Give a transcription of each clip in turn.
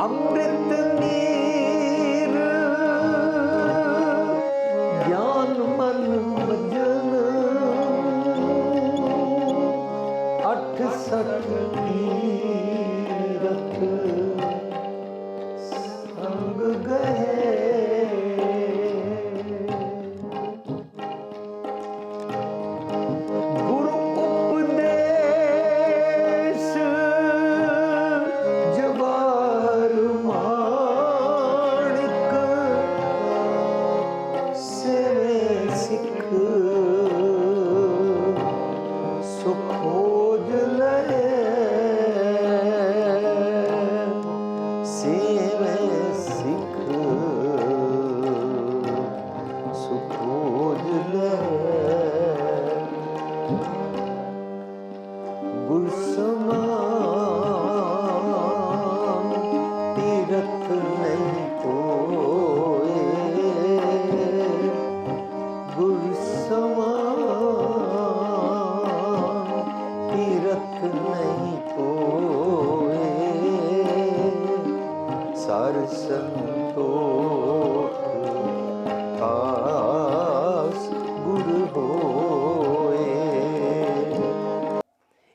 ਅੰਮ੍ਰਿਤ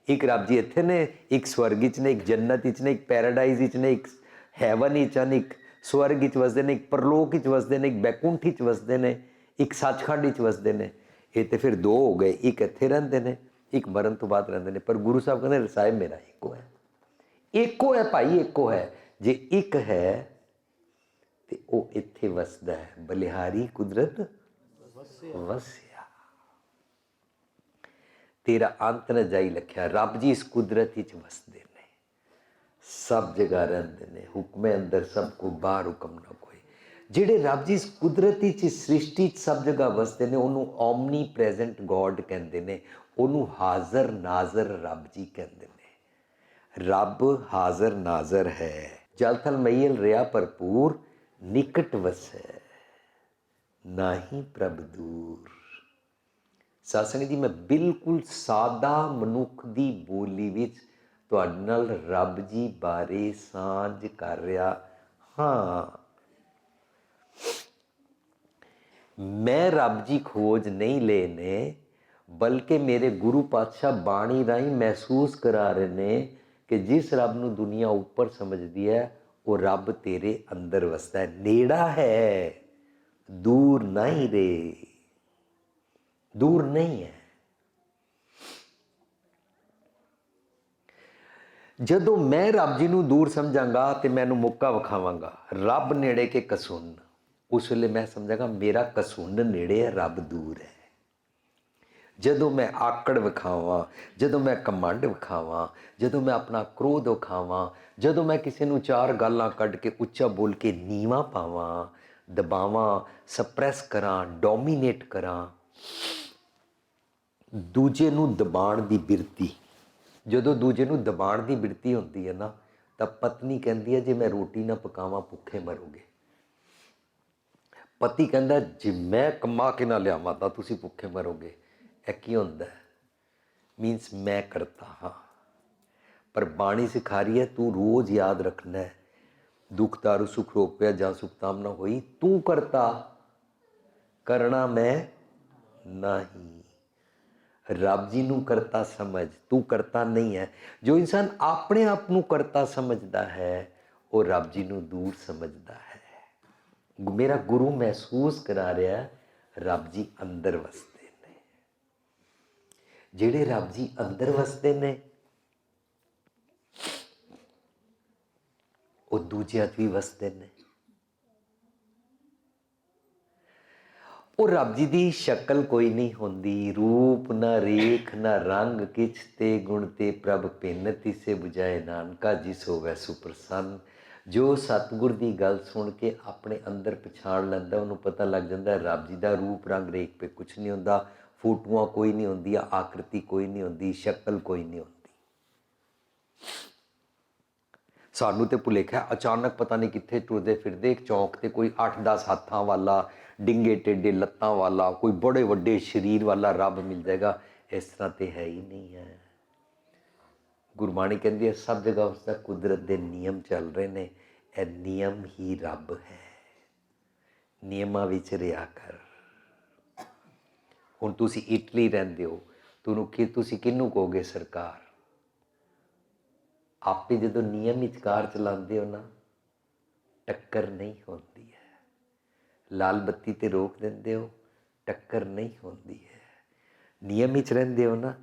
ਇੱਕ ਰੱਬ ਜੀ ਇੱਥੇ ਨੇ, ਇੱਕ ਸਵਰਗ ਵਿੱਚ ਨੇ, ਇੱਕ ਜੰਨਤ ਵਿੱਚ ਨੇ, ਇੱਕ ਪੈਰਾਡਾਈਜ਼ ਵਿੱਚ ਨੇ, ਇੱਕ ਹੈਵਨ ਵਿੱਚ ਨੇ ਇੱਕ ਸਵਰਗ ਵਿੱਚ ਵਸਦੇ ਨੇ, ਇੱਕ ਪਰਲੋਕ ਵਿੱਚ ਵਸਦੇ ਨੇ, ਇੱਕ ਬੈਕੁੰਠ ਵਿੱਚ ਵਸਦੇ ਨੇ, ਇੱਕ ਸੱਚਖੰਡ ਵਿੱਚ ਵਸਦੇ ਨੇ। ਇਹ ਤੇ ਫਿਰ ਦੋ ਹੋ ਗਏ, ਇੱਕ ਇੱਥੇ ਰਹਿੰਦੇ ਨੇ, ਇੱਕ ਮਰਨ ਤੋਂ ਬਾਅਦ ਰਹਿੰਦੇ ਨੇ। ਪਰ ਗੁਰੂ ਸਾਹਿਬ ਕਹਿੰਦੇ ਰਸਾਇ ਮੇਰਾ ਇੱਕੋ ਹੈ। ਇੱਕੋ ਹੈ ਭਾਈ, ਇੱਕੋ ਹੈ। ਜੇ ਇੱਕ ਹੈ, ਤੇ ਉਹ ਇੱਥੇ ਵਸਦਾ ਹੈ। ਬਲਿਹਾਰੀ ਕੁਦਰਤ ਵਸਿਆ। ਤੇਰਾ ਅੰਤ ਨ ਜਾਈ ਲਖਿਆ ਰੱਬ ਜੀ ਇਸ ਕੁਦਰਤ ਵਿੱਚ ਵਸਦੇ ਨੇ। ਸਭ ਜਗ੍ਹਾ ਰਹਿੰਦੇ ਨੇ। ਹੁਕਮੇ ਅੰਦਰ ਸਭ ਕੋ ਬਾਹਰ ਹੁਕਮ ਨਾ ਕੋਈ। ਜਿਹੜੇ ਰੱਬ ਜੀ ਇਸ ਕੁਦਰਤੀ 'ਚ, ਇਸ ਸ੍ਰਿਸ਼ਟੀ 'ਚ ਸਭ ਜਗ੍ਹਾ ਵਸਦੇ ਨੇ, ਉਹਨੂੰ ਓਮਨੀ ਪ੍ਰੈਜ਼ੈਂਟ ਗੋਡ ਕਹਿੰਦੇ ਨੇ। ਉਹਨੂੰ ਹਾਜ਼ਰ ਨਾਜ਼ਰ ਰੱਬ ਜੀ ਕਹਿੰਦੇ ਨੇ। ਰੱਬ ਹਾਜ਼ਰ ਨਾਜ਼ਰ ਹੈ। ਜਲਥਲ ਮਈਲ ਰਿਆ ਭਰਪੂਰ, ਨਿਕਟ ਵਸੈ। ਨਾਹੀ ਪ੍ਰਭ ਦੂਰ। ਸਾਸੰਗ ਜੀ, ਮੈਂ ਬਿਲਕੁਲ ਸਾਦਾ ਮਨੁੱਖ ਦੀ ਬੋਲੀ ਵਿੱਚ ਤੁਹਾਡੇ ਨਾਲ ਰੱਬ ਜੀ ਬਾਰੇ ਸਾਂਝ ਕਰ ਰਿਹਾ ਹਾਂ। ਮੈਂ ਰੱਬ ਜੀ ਖੋਜ ਨਹੀਂ ਲੈਨੇ, ਬਲਕਿ ਮੇਰੇ ਗੁਰੂ ਪਾਤਸ਼ਾਹ ਬਾਣੀ ਰਾਹੀਂ ਮਹਿਸੂਸ ਕਰਾ ਰਹੇ ਨੇ ਕਿ ਜਿਸ ਰੱਬ ਨੂੰ ਦੁਨੀਆ ਉੱਪਰ ਸਮਝਦੀ ਹੈ, ਉਹ ਰੱਬ ਤੇਰੇ ਅੰਦਰ ਵਸਦਾ ਹੈ। ਨੇੜਾ ਹੈ, ਦੂਰ ਨਹੀਂ ਰੇ। ਦੂਰ ਨਹੀਂ ਹੈ। ਜਦੋਂ ਮੈਂ ਰੱਬ ਜੀ ਨੂੰ ਦੂਰ ਸਮਝਾਂਗਾ ਤੇ ਮੈਨੂੰ ਮੁੱਕਾ ਵਿਖਾਵਾਂਗਾ, ਰੱਬ ਨੇੜੇ ਕੇ ਕਸੁੰਨ। ਉਸ ਵੇਲੇ ਮੈਂ ਸਮਝਾਂਗਾ, ਮੇਰਾ ਕਸੁੰਨ ਨੇੜੇ ਹੈ, ਰੱਬ ਦੂਰ ਹੈ। ਜਦੋਂ ਮੈਂ ਆਕੜ ਵਿਖਾਵਾਂ, ਜਦੋਂ ਮੈਂ ਕਮੰਡ ਵਿਖਾਵਾਂ, ਜਦੋਂ ਮੈਂ ਆਪਣਾ ਕ੍ਰੋਧ ਵਿਖਾਵਾਂ, ਜਦੋਂ ਮੈਂ ਕਿਸੇ ਨੂੰ ਚਾਰ ਗੱਲਾਂ ਕੱਢ ਕੇ ਉੱਚਾ ਬੋਲ ਕੇ ਨੀਵਾ ਪਾਵਾਂ, ਦਬਾਵਾਂ ਸਪਰੈਸ ਕਰਾਂ ਡੋਮੀਨੇਟ ਕਰਾਂ ਦੂਜੇ ਨੂੰ ਦਬਾਣ ਦੀ ਬਿਰਤੀ। ਜਦੋਂ ਦੂਜੇ ਨੂੰ ਦਬਾਣ ਦੀ ਬਿਰਤੀ ਹੁੰਦੀ ਹੈ ਨਾ, ਤਾਂ ਪਤਨੀ ਕਹਿੰਦੀ ਹੈ, ਜੇ ਮੈਂ ਰੋਟੀ ਨਾ ਪਕਾਵਾਂ, ਭੁੱਖੇ ਮਰੋਗੇ। ਪਤੀ ਕਹਿੰਦਾ, ਜੇ ਮੈਂ ਕਮਾ ਕੇ ਨਾ ਲਿਆਵਾਂ, ਤਾਂ ਤੁਸੀਂ ਭੁੱਖੇ ਮਰੋਗੇ। ਇਹ ਕੀ ਹੁੰਦਾ ਮੀਨਸ ਮੈਂ ਕਰਤਾ ਹਾਂ। ਪਰ ਬਾਣੀ ਸਿਖਾ ਰਹੀ ਹੈ, ਤੂੰ ਰੋਜ਼ ਯਾਦ ਰੱਖਣਾ ਹੈ। ਦੁੱਖ, ਤਾਰੂ, ਸੁਖ ਰੋਪਿਆ ਜਾਂ ਸੁਖਤਾਮ ਨਾ ਹੋਈ, ਤੂੰ ਕਰਤਾ। ਕਰਨਾ ਮੈਂ ਨਹੀਂ। ਰੱਬ ਜੀ ਨੂੰ ਕਰਤਾ ਸਮਝ, ਤੂੰ ਕਰਤਾ ਨਹੀਂ ਹੈ। ਜੋ ਇਨਸਾਨ ਆਪਣੇ ਆਪ ਨੂੰ ਕਰਤਾ ਸਮਝਦਾ ਹੈ, ਉਹ ਰੱਬ ਜੀ ਨੂੰ ਦੂਰ ਸਮਝਦਾ ਹੈ। ਮੇਰਾ ਗੁਰੂ ਮਹਿਸੂਸ ਕਰਾ ਰਿਹਾ, ਰੱਬ ਜੀ ਅੰਦਰ ਵਸਦੇ ਨੇ। ਜਿਹੜੇ ਰੱਬ ਜੀ ਅੰਦਰ ਵਸਦੇ ਨੇ, ਉਹ ਦੂਜਿਆਂ 'ਚ ਵੀ ਵਸਦੇ ਨੇ। ਉਹ ਰੱਬ ਜੀ ਦੀ ਸ਼ਕਲ ਕੋਈ ਨਹੀਂ ਹੁੰਦੀ। ਰੂਪ ਨਾ ਰੇਖ ਨਾ ਰੰਗ, ਕਿਛ ਤੇ ਗੁਣ ਤੇ ਪ੍ਰਭ ਪਿੰਨ ਤਿਸੇ 부ਜਾਏ ਨਾਨਕਾ, ਜਿਸ ਹੋਵੇ ਸੁਪਰਸੰਨ। ਜੋ ਸਤਿਗੁਰ ਦੀ ਗੱਲ ਸੁਣ ਕੇ ਆਪਣੇ ਅੰਦਰ ਪਛਾਣ ਲੈਂਦਾ, ਉਹਨੂੰ ਪਤਾ ਲੱਗ ਜਾਂਦਾ, ਰੱਬ ਜੀ ਦਾ ਰੂਪ, ਰੰਗ, ਰੇਖ ਪੇ ਕੁਝ ਨਹੀਂ ਹੁੰਦਾ। ਫੋਟੋਆਂ ਕੋਈ ਨਹੀਂ ਹੁੰਦੀਆਂ, ਆਕ੍ਰਿਤੀ ਕੋਈ ਨਹੀਂ ਹੁੰਦੀ, ਸ਼ਕਲ ਕੋਈ ਨਹੀਂ ਹੁੰਦੀ। ਸਾਨੂੰ ਤੇ ਭੁਲੇਖਾ ਅਚਾਨਕ ਪਤਾ ਨਹੀਂ ਕਿੱਥੇ ਟੁਰਦੇ ਫਿਰਦੇ, ਇੱਕ ਚੌਂਕ ਤੇ ਕੋਈ 8-10 ਹੱਥਾਂ ਵਾਲਾ ਡਿੰਗੇ ਟੇਡੇ, ਲੱਤਾਂ ਵਾਲਾ, ਕੋਈ ਬੜੇ ਵੱਡੇ ਸਰੀਰ ਵਾਲਾ ਰੱਬ ਮਿਲ ਜਾਏਗਾ, ਇਸ ਤਰ੍ਹਾਂ ਤੇ ਹੈ ਹੀ ਨਹੀਂ ਹੈ। ਗੁਰਬਾਣੀ ਕਹਿੰਦੀ ਹੈ, ਸਭ ਜਗ੍ਹਾ ਉਸ ਦਾ ਕੁਦਰਤ ਦੇ ਨਿਯਮ ਚੱਲ ਰਹੇ ਨੇ, ਇਹ ਨਿਯਮ ਹੀ ਰੱਬ ਹੈ। ਨਿਯਮਾਂ ਵਿੱਚ ਰਿਹਾ ਕਰ। ਹੁਣ ਤੁਸੀਂ ਇਟਲੀ ਰਹਿੰਦੇ ਹੋ, ਤੁਹਾਨੂੰ ਕਿ ਤੁਸੀਂ ਕਿਹਨੂੰ ਕਹੋਗੇ ਸਰਕਾਰ? ਆਪੇ ਜਦੋਂ ਨਿਯਮ ਵਿਚਕਾਰ ਚਲਾਉਂਦੇ ਹੋ ਨਾ, ਟੱਕਰ ਨਹੀਂ ਹੁੰਦੀ। ਲਾਲ ਬੱਤੀ ਤੇ ਰੋਕ ਦਿੰਦੇ ਹੋ, ਟੱਕਰ ਨਹੀਂ ਹੁੰਦੀ ਹੈ। ਨਿਯਮ ਵਿੱਚ ਰਹਿੰਦੇ ਹੋ ਨਾ,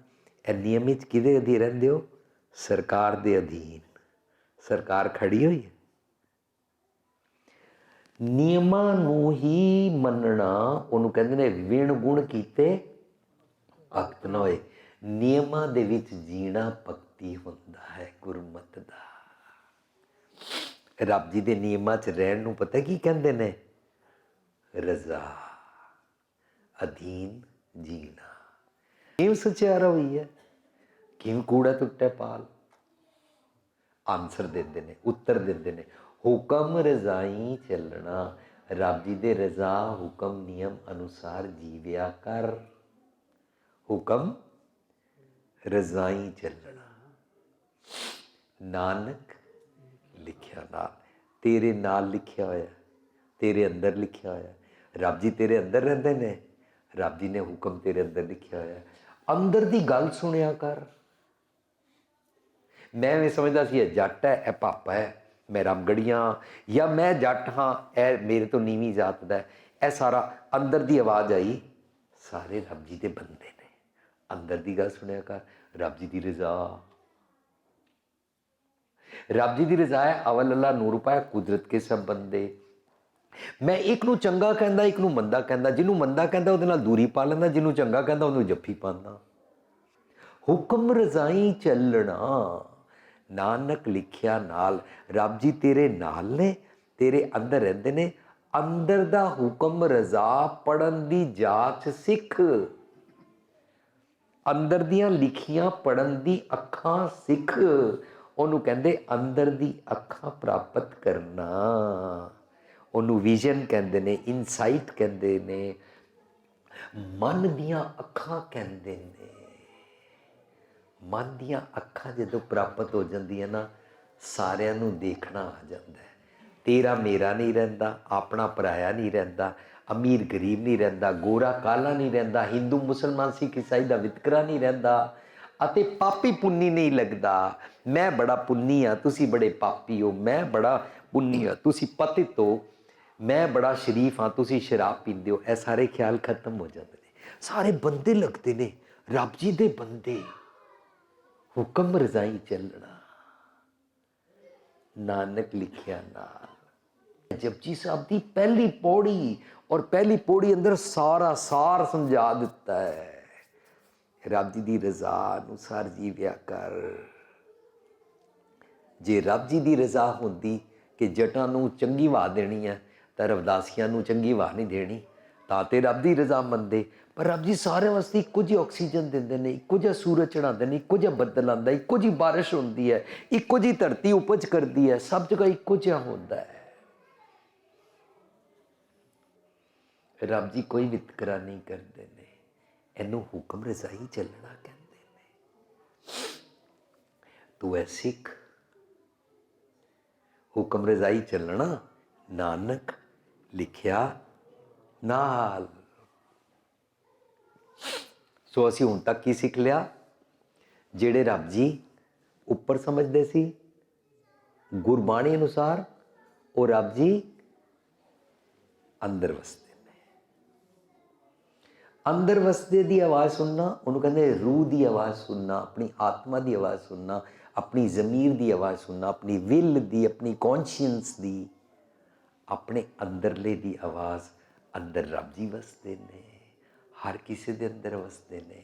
ਇਹ ਨਿਯਮ ਵਿੱਚ ਕਿਹਦੇ ਅਧੀਨ ਰਹਿੰਦੇ ਹੋ? ਸਰਕਾਰ ਦੇ ਅਧੀਨ। ਸਰਕਾਰ ਖੜੀ ਹੋਈ ਹੈ। ਨਿਯਮਾਂ ਨੂੰ ਹੀ ਮੰਨਣਾ, ਉਹਨੂੰ ਕਹਿੰਦੇ ਨੇ ਵਿਣ ਗੁਣ ਕੀਤੇ ਅਕਤ ਨਾ ਹੋਏ। ਨਿਯਮਾਂ ਦੇ ਵਿੱਚ ਜੀਣਾ ਭਗਤੀ ਹੁੰਦਾ ਹੈ, ਗੁਰਮਤ ਦਾ। ਰੱਬ ਜੀ ਦੇ ਨਿਯਮਾਂ 'ਚ ਰਹਿਣ ਨੂੰ ਪਤਾ ਕੀ ਕਹਿੰਦੇ ਨੇ? ਰਜ਼ਾ ਅਧੀਨ ਜੀਣਾ। ਕਿਉਂ ਸੁਚਿਆਰਾ ਹੋਈ ਹੈ। ਕਿਉਂ ਕੂੜਾ ਟੁੱਟੇ ਪਾਲ? ਆਨਸਰ ਦਿੰਦੇ ਨੇ, ਉੱਤਰ ਦਿੰਦੇ ਨੇ। ਹੁਕਮ ਰਜ਼ਾਈ ਚੱਲਣਾ, ਰੱਬ ਜੀ ਦੇ ਰਜ਼ਾ, ਹੁਕਮ ਨਿਯਮ ਅਨੁਸਾਰ ਜੀਵਿਆ ਕਰ। ਹੁਕਮ ਰਜ਼ਾਈ ਚੱਲਣਾ। ਨਾਨਕ ਲਿਖਿਆ ਨਾਲ, ਤੇਰੇ ਨਾਲ ਲਿਖਿਆ ਹੋਇਆ, ਤੇਰੇ ਅੰਦਰ ਲਿਖਿਆ ਹੋਇਆ। ਰੱਬ ਜੀ ਤੇਰੇ ਅੰਦਰ ਰਹਿੰਦੇ ਨੇ। ਰੱਬ ਜੀ ਨੇ ਹੁਕਮ ਤੇਰੇ ਅੰਦਰ ਲਿਖਿਆ ਹੋਇਆ ਅੰਦਰ ਦੀ ਗੱਲ ਸੁਣਿਆ ਕਰ। ਮੈਂ ਵੀ ਸਮਝਦਾ ਸੀ, ਇਹ ਜੱਟ ਹੈ, ਇਹ ਪਾਪਾ ਹੈ, ਮੈਂ ਰਮਗੜੀਆਂ ਜਾਂ ਮੈਂ ਜੱਟ ਹਾਂ, ਇਹ ਮੇਰੇ ਤੋਂ ਨੀਵੀਂ ਜਾਤ ਦਾ ਇਹ ਸਾਰਾ ਅੰਦਰ ਦੀ ਆਵਾਜ਼ ਆਈ। ਸਾਰੇ ਰੱਬ ਜੀ ਦੇ ਬੰਦੇ ਨੇ। ਅੰਦਰ ਦੀ ਗੱਲ ਸੁਣਿਆ ਕਰ। ਰੱਬ ਜੀ ਦੀ ਰਜ਼ਾ। ਰੱਬ ਜੀ ਦੀ ਰਜ਼ਾ ਹੈ, ਅਵਲ ਅੱਲਾ ਨੂਰ ਪਾਇਆ ਕੁਦਰਤ ਕੇ ਸਭ ਬੰਦੇ ਮੈਂ ਇੱਕ ਨੂੰ ਚੰਗਾ ਕਹਿੰਦਾ ਇੱਕ ਨੂੰ ਮੰਦਾ ਕਹਿੰਦਾ, ਜਿਹਨੂੰ ਮੰਦਾ ਕਹਿੰਦਾ ਉਹਦੇ ਨਾਲ ਦੂਰੀ ਪਾ ਲੈਂਦਾ, ਜਿਹਨੂੰ ਚੰਗਾ ਕਹਿੰਦਾ ਉਹਨੂੰ ਜੱਫੀ ਪਾਉਂਦਾ। ਹੁਕਮ ਰਜ਼ਾਈ ਚੱਲਣਾ, ਨਾਨਕ ਲਿਖਿਆ ਨਾਲ, ਰੱਬ ਜੀ ਤੇਰੇ ਨਾਲ ਨੇ, ਤੇਰੇ ਅੰਦਰ ਰਹਿੰਦੇ ਨੇ, ਅੰਦਰ ਦਾ ਹੁਕਮ ਰਜ਼ਾ ਪੜਨ ਦੀ ਜਾਚ ਸਿੱਖ। ਅੰਦਰ ਦੀਆਂ ਲਿਖੀਆਂ ਪੜਨ ਦੀ ਅੱਖਾਂ ਸਿੱਖ। ਉਹਨੂੰ ਕਹਿੰਦੇ ਅੰਦਰ ਦੀ ਅੱਖਾਂ ਪ੍ਰਾਪਤ ਕਰਨਾ। ਉਹਨੂੰ ਵਿਜ਼ਨ ਕਹਿੰਦੇ ਨੇ ਇਨਸਾਈਟ ਕਹਿੰਦੇ ਨੇ, ਮਨ ਦੀਆਂ ਅੱਖਾਂ ਕਹਿੰਦੇ ਨੇ। ਮਨ ਦੀਆਂ ਅੱਖਾਂ ਜਦੋਂ ਪ੍ਰਾਪਤ ਹੋ ਜਾਂਦੀਆਂ ਨਾ, ਸਾਰਿਆਂ ਨੂੰ ਦੇਖਣਾ ਆ ਜਾਂਦਾ ਹੈ। ਤੇਰਾ ਮੇਰਾ ਨਹੀਂ ਰਹਿੰਦਾ, ਆਪਣਾ ਪਰਾਇਆ ਨਹੀਂ ਰਹਿੰਦਾ, ਅਮੀਰ ਗਰੀਬ ਨਹੀਂ ਰਹਿੰਦਾ, ਗੋਰਾ ਕਾਲਾ ਨਹੀਂ ਰਹਿੰਦਾ, ਹਿੰਦੂ ਮੁਸਲਮਾਨ ਸਿੱਖ ਈਸਾਈ ਦਾ ਵਿਤਕਰਾ ਨਹੀਂ ਰਹਿੰਦਾ ਅਤੇ ਪਾਪੀ ਪੁੰਨੀ ਨਹੀਂ ਲੱਗਦਾ। ਮੈਂ ਬੜਾ ਪੁੰਨੀ ਆ ਤੁਸੀਂ ਬੜੇ ਪਾਪੀ ਹੋ, ਮੈਂ ਬੜਾ ਪੁੰਨੀ ਆ ਤੁਸੀਂ ਪਤਿਤ ਹੋ। ਮੈਂ ਬੜਾ ਸ਼ਰੀਫ ਹਾਂ, ਤੁਸੀਂ ਸ਼ਰਾਬ ਪੀਂਦੇ ਹੋ। ਇਹ ਸਾਰੇ ਖਿਆਲ ਖਤਮ ਹੋ ਜਾਂਦੇ ਨੇ। ਸਾਰੇ ਬੰਦੇ ਲੱਗਦੇ ਨੇ, ਰੱਬ ਜੀ ਦੇ ਬੰਦੇ। ਹੁਕਮ ਰਜ਼ਾਈ ਚੱਲਣਾ। ਨਾਨਕ ਲਿਖਿਆ ਨਾਲ। ਜਪਜੀ ਸਾਹਿਬ ਦੀ ਪਹਿਲੀ ਪੌੜੀ ਔਰ ਪਹਿਲੀ ਪੌੜੀ ਅੰਦਰ ਸਾਰਾ ਸਾਰ ਸਮਝਾ ਦਿੱਤਾ ਹੈ। ਰੱਬ ਜੀ ਦੀ ਰਜ਼ਾ ਅਨੁਸਾਰ ਜੀਵਿਆ ਕਰ। ਜੇ ਰੱਬ ਜੀ ਦੀ ਰਜ਼ਾ ਹੁੰਦੀ ਕਿ ਜਟਾਂ ਨੂੰ ਚੰਗੀ ਵਾਹ ਦੇਣੀ ਹੈ ਤਾਂ ਰਵਦਾਸੀਆਂ ਨੂੰ ਚੰਗੀ ਵਾਹ ਨਹੀਂ ਦੇਣੀ। ਤਾਂ ਤੇ ਰੱਬ ਦੀ ਰਜ਼ਾ ਮੰਨਦੇ, ਪਰ ਰੱਬ ਜੀ ਸਾਰੇ ਵਾਸਤੇ ਇੱਕੋ ਜਿਹੀ ਆਕਸੀਜਨ ਦਿੰਦੇ ਨੇ, ਇੱਕੋ ਜਿਹਾ ਸੂਰਜ ਚੜਾਉਂਦੇ ਨੇ, ਇੱਕੋ ਜਿਹਾ ਬੱਦਲ ਆਉਂਦਾ, ਇੱਕੋ ਜਿਹੀ ਬਾਰਿਸ਼ ਹੁੰਦੀ ਹੈ, ਇੱਕੋ ਜਿਹੀ ਧਰਤੀ ਉਪਜ ਕਰਦੀ ਹੈ, ਸਭ ਜਗ੍ਹਾ ਇੱਕੋ ਜਿਹਾ ਹੁੰਦਾ ਹੈ। ਰੱਬ ਜੀ ਕੋਈ ਵਿਤਕਰਾ ਨਹੀਂ ਕਰਦੇ ਨੇ, ਇਹਨੂੰ ਹੁਕਮ ਰਜ਼ਾਈ ਚੱਲਣਾ ਕਹਿੰਦੇ ਨੇ। ਤੂੰ ਐ ਸਿੱਖ, ਹੁਕਮ ਰਜ਼ਾਈ ਚੱਲਣਾ, ਨਾਨਕ ਲਿਖਿਆ ਨਾਲ। ਸੋ ਅਸੀਂ ਹੁਣ ਤੱਕ ਕੀ ਸਿੱਖ ਲਿਆ? ਜਿਹੜੇ ਰੱਬ ਜੀ ਉੱਪਰ ਸਮਝਦੇ ਸੀ, ਗੁਰਬਾਣੀ ਅਨੁਸਾਰ, ਉਹ ਰੱਬ ਜੀ ਅੰਦਰ ਵਸਦੇ ਨੇ। ਅੰਦਰ ਵਸਦੇ ਦੀ ਆਵਾਜ਼ ਸੁਣਨਾ, ਉਹਨੂੰ ਕਹਿੰਦੇ ਰੂਹ ਦੀ ਆਵਾਜ਼ ਸੁਣਨਾ, ਆਪਣੀ ਆਤਮਾ ਦੀ ਆਵਾਜ਼ ਸੁਣਨਾ, ਆਪਣੀ ਜ਼ਮੀਰ ਦੀ ਆਵਾਜ਼ ਸੁਣਨਾ, ਆਪਣੀ ਵਿਲ ਦੀ, ਆਪਣੀ ਕੌਨਸ਼ੀਅੰਸ ਦੀ ਆਪਣੇ ਅੰਦਰਲੇ ਦੀ ਆਵਾਜ਼ ਅੰਦਰ ਰੱਬ ਜੀ ਵਸਦੇ ਨੇ, ਹਰ ਕਿਸੇ ਦੇ ਅੰਦਰ ਵਸਦੇ ਨੇ।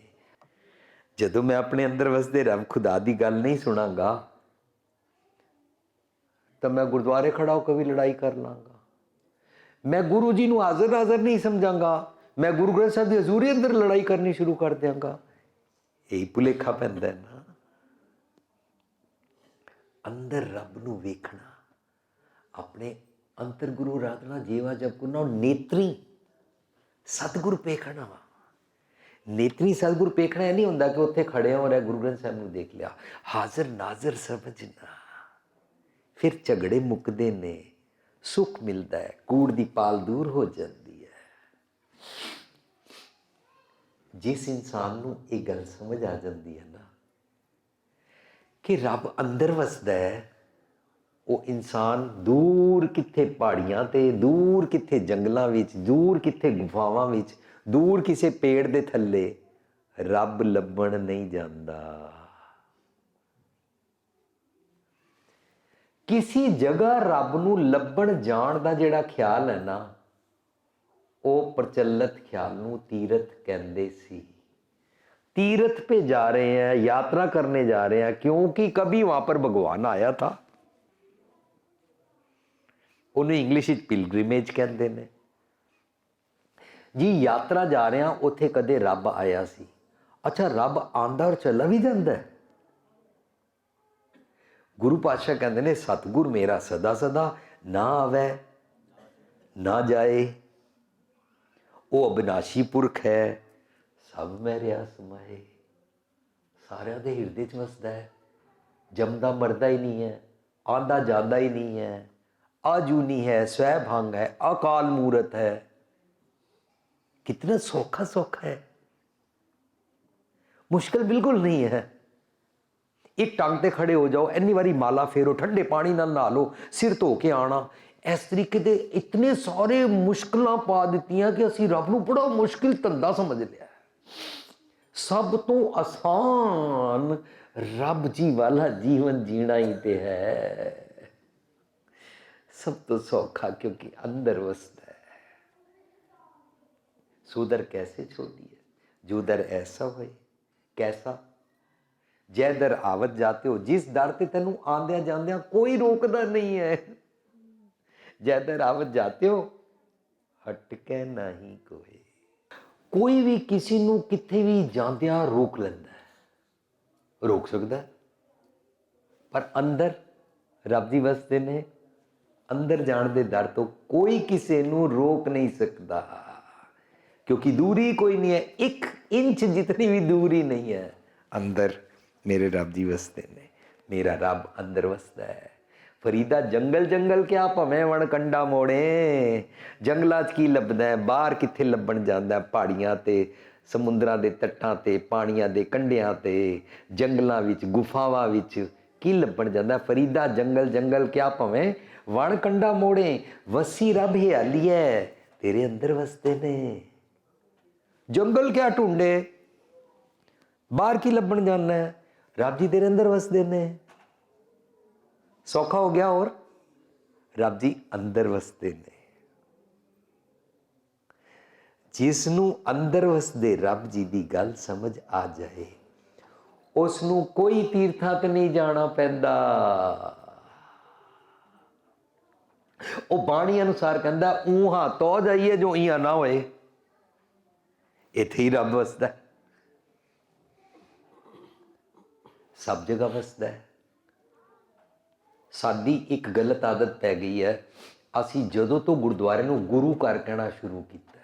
ਜਦੋਂ ਮੈਂ ਆਪਣੇ ਅੰਦਰ ਵਸਦੇ ਰੱਬ ਖੁਦਾ ਦੀ ਗੱਲ ਨਹੀਂ ਸੁਣਾਂਗਾ, ਤਾਂ ਮੈਂ ਗੁਰਦੁਆਰੇ ਖੜਾ ਹੋ ਕੇ ਵੀ ਲੜਾਈ ਕਰ ਲਾਂਗਾ। ਮੈਂ ਗੁਰੂ ਜੀ ਨੂੰ ਹਾਜ਼ਰ ਹਾਜ਼ਰ ਨਹੀਂ ਸਮਝਾਂਗਾ, ਮੈਂ ਗੁਰੂ ਗ੍ਰੰਥ ਸਾਹਿਬ ਦੀ ਹਜ਼ੂਰੀ ਅੰਦਰ ਲੜਾਈ ਕਰਨੀ ਸ਼ੁਰੂ ਕਰ ਦਿਆਂਗਾ। ਇਹ ਭੁਲੇਖਾ ਪੈਂਦਾ ਨਾ। ਅੰਦਰ ਰੱਬ ਨੂੰ ਵੇਖਣਾ, ਆਪਣੇ ਅੰਤਰ ਗੁਰੂ ਰਾਧਨਾ ਜੀਵਾ ਜਪ ਗੁਨਾ ਨੇਤਰੀ ਸਤਿਗੁਰ ਪੇਖਣਾ ਵਾ। ਨੇਤਰੀ ਸਤਿਗੁਰ ਪੇਖਣਾ ਇਹ ਨਹੀਂ ਹੁੰਦਾ ਕਿ ਉੱਥੇ ਖੜੇ ਹੋ ਰਿਹਾ ਗੁਰੂ ਗ੍ਰੰਥ ਸਾਹਿਬ ਨੂੰ ਦੇਖ ਲਿਆ। ਹਾਜ਼ਰ ਨਾਜ਼ਰ ਸਮਝਣਾ ਫਿਰ ਝਗੜੇ ਮੁੱਕਦੇ ਨੇ, ਸੁੱਖ ਮਿਲਦਾ ਹੈ, ਕੂੜ ਦੀ ਪਾਲ ਦੂਰ ਹੋ ਜਾਂਦੀ ਹੈ। ਜਿਸ ਇਨਸਾਨ ਨੂੰ ਇਹ ਗੱਲ ਸਮਝ ਆ ਜਾਂਦੀ ਹੈ ਨਾ, ਕਿ ਰੱਬ ਅੰਦਰ ਵਸਦਾ ਹੈ ਉਹ ਇਨਸਾਨ ਦੂਰ ਕਿੱਥੇ ਪਹਾੜੀਆਂ ਤੇ ਦੂਰ ਕਿੱਥੇ ਜੰਗਲਾਂ ਵਿੱਚ ਦੂਰ ਕਿੱਥੇ ਗੁਫਾਵਾਂ ਵਿੱਚ ਦੂਰ ਕਿਸੇ ਪੇੜ ਦੇ ਥੱਲੇ ਰੱਬ ਲੱਭਣ ਨਹੀਂ ਜਾਂਦਾ ਕਿਸੇ ਜਗ੍ਹਾ ਰੱਬ ਨੂੰ ਲੱਭਣ ਜਾਣ ਦਾ ਜਿਹੜਾ ਖਿਆਲ ਹੈ ਨਾ ਉਹ ਪ੍ਰਚਲਿਤ ਖਿਆਲ ਨੂੰ ਤੀਰਥ ਕਹਿੰਦੇ ਸੀ तीर्थ पे जा रहे हैं यात्रा करने जा रहे हैं क्योंकि कभी वहां पर भगवान आया था ਉਹਨੂੰ ਇੰਗਲਿਸ਼ ਵਿੱਚ ਪਿਲਗ੍ਰਿਮੇਜ ਕਹਿੰਦੇ ਨੇ। ਜੀ, ਯਾਤਰਾ ਜਾ ਰਹੇ ਹਾਂ, ਉੱਥੇ ਕਦੇ ਰੱਬ ਆਇਆ ਸੀ। ਅੱਛਾ, ਰੱਬ ਆਂਦਾ ਔਰ ਚਲਾ ਵੀ ਜਾਂਦਾ ਹੈ। ਗੁਰੂ ਪਾਤਸ਼ਾਹ ਕਹਿੰਦੇ ਨੇ, ਸਤਿਗੁਰ ਮੇਰਾ ਸਦਾ ਸਦਾ ਨਾ ਆਵੇ, ਨਾ ਜਾਏ। ਉਹ ਅਬਿਨਾਸ਼ੀ ਪੁਰਖ ਹੈ, ਸਭ ਮੈਂ ਰਿਆ ਸਮਾਏ ਸਾਰਿਆਂ ਦੇ ਹਿਰਦੇ 'ਚ ਵਸਦਾ ਹੈ। ਜੰਮਦਾ ਮਰਦਾ ਹੀ ਨਹੀਂ ਹੈ, ਆਂਦਾ ਜਾਂਦਾ ਹੀ ਨਹੀਂ ਹੈ। ਆਜੂਨੀ ਹੈ ਸਵੈ ਭੰਗ ਹੈ ਅਕਾਲ ਮੂਰਤ ਹੈ ਕਿਤਨਾ ਸੌਖਾ ਸੌਖਾ ਹੈ ਬਿਲਕੁਲ ਨਹੀਂ ਹੈ ਇੱਕ ਟੰਗ ਤੇ ਖੜੇ ਹੋ ਜਾਓ ਇੰਨੀ ਵਾਰੀ ਮਾਲਾ ਫੇਰੋ ਠੰਡੇ ਪਾਣੀ ਨਾਲ ਨਹਾ ਲਓ ਸਿਰ ਧੋ ਕੇ ਆਣਾ ਇਸ ਤਰੀਕੇ ਦੇ ਇਤਨੇ ਸਾਰੇ ਮੁਸ਼ਕਲਾਂ ਪਾ ਦਿੱਤੀਆਂ ਕਿ ਅਸੀਂ ਰੱਬ ਨੂੰ ਬੜਾ ਮੁਸ਼ਕਿਲ ਧੰਦਾ ਸਮਝ ਲਿਆ ਸਭ ਤੋਂ ਆਸਾਨ ਰੱਬ ਜੀ ਵਾਲਾ ਜੀਵਨ ਜੀਣਾ ਹੀ ਤੇ ਹੈ ਸਭ ਤੋਂ ਸੌਖਾ ਕਿਉਂਕਿ ਅੰਦਰ ਵਸਦਾ ਹੈ ਸੂਦਰ ਕੈਸੇ ਹੈ ਜੂਦਰ ਐਸਾ ਹੋਏ ਕੈਸਾ ਜੈਦਰ ਆਵਤ ਜਾਤੇ ਹੋ ਜਿਸ ਦਰ ਤੇ ਤੈਨੂੰ ਆਂਦਿਆਂ ਜਾਂਦਿਆਂ ਕੋਈ ਰੋਕਦਾ ਨਹੀਂ ਹੈ ਜੈਦਰ ਆਵਤ ਜਾਤੇ ਹੋ ਹਟਕੇ ਨਹੀਂ ਕੋਈ ਕੋਈ ਵੀ ਕਿਸੇ ਨੂੰ ਕਿੱਥੇ ਵੀ ਜਾਂਦਿਆਂ ਰੋਕ ਲੈਂਦਾ ਹੈ ਰੋਕ ਸਕਦਾ ਪਰ ਅੰਦਰ ਰੱਬ ਦੀ ਵਸਦੇ ਨੇ ਅੰਦਰ ਜਾਣ ਦੇ ਦਰ ਤੋਂ ਕੋਈ ਕਿਸੇ ਨੂੰ ਰੋਕ ਨਹੀਂ ਸਕਦਾ। ਕਿਉਂਕਿ ਦੂਰੀ ਕੋਈ ਨਹੀਂ ਹੈ 1 ਇੰਚ ਜਿਤਨੀ ਵੀ ਦੂਰੀ ਨਹੀਂ ਹੈ, ਅੰਦਰ ਮੇਰੇ ਰੱਬ ਦੀ ਵਸਦੇ ਨੇ, ਮੇਰਾ ਰੱਬ ਅੰਦਰ ਵਸਦਾ ਹੈ। ਫਰੀਦਾ ਜੰਗਲ ਜੰਗਲ ਕਿਆ ਭਵੇਂ ਵਣ ਕੰਡਾ ਮੋੜੇ, ਜੰਗਲਾਂ 'ਚ ਕੀ ਲੱਭਦਾ ਬਾਹਰ ਕਿੱਥੇ ਲੱਭਣ ਜਾਂਦਾ ਪਹਾੜੀਆਂ ਤੇ, ਸਮੁੰਦਰਾਂ ਦੇ ਤੱਟਾਂ ਤੇ, ਪਾਣੀਆਂ ਦੇ ਕੰਢਿਆਂ ਤੇ, ਜੰਗਲਾਂ ਵਿੱਚ, ਗੁਫਾਵਾਂ ਵਿੱਚ ਕੀ ਲੱਭਣ ਜਾਂਦਾ ਫਰੀਦਾ ਜੰਗਲ ਜੰਗਲ ਕਿਆ ਭਵੇਂ ਵਣ ਕੰਡਾ ਮੋੜੇ, ਵਸੀ ਰੱਬ ਹਿਆਲੀ ਹੈ ਤੇਰੇ ਅੰਦਰ ਵਸਦੇ ਨੇ। ਜੰਗਲ ਕਿਆ ਢੂੰਡੇ, ਬਾਹਰ ਕੀ ਲੱਭਣ ਜਾਣਾ ਹੈ ਰੱਬ ਜੀ ਤੇਰੇ ਅੰਦਰ ਵਸਦੇ ਨੇ। ਸੌਖਾ ਹੋ ਗਿਆ ਹੋਰ, ਰੱਬ ਜੀ ਅੰਦਰ ਵਸਦੇ ਨੇ। ਜਿਸ ਨੂੰ ਅੰਦਰ ਵਸਦੇ ਰੱਬ ਜੀ ਦੀ ਗੱਲ ਸਮਝ ਆ ਜਾਏ ਉਸ ਨੂੰ ਕੋਈ ਤੀਰਥਾਂ ਤੇ ਨਹੀਂ ਜਾਣਾ ਪੈਂਦਾ। ਉਹ ਬਾਣੀ ਅਨੁਸਾਰ ਕਹਿੰਦਾ ਊਹਾਂ ਤੋ ਜਾਈਏ ਜੋ ਇਹਾਂ ਨਾ ਹੋਏ। ਇੱਥੇ ਹੀ ਰੱਬ ਵਸਦਾ ਸਭ ਜਗ੍ਹਾ ਵਸਦਾ ਸਾਡੀ ਇੱਕ ਗਲਤ ਆਦਤ ਪੈ ਗਈ ਹੈ। ਅਸੀਂ ਜਦੋਂ ਤੋਂ ਗੁਰਦੁਆਰੇ ਨੂੰ ਗੁਰੂ ਘਰ ਕਹਿਣਾ ਸ਼ੁਰੂ ਕੀਤਾ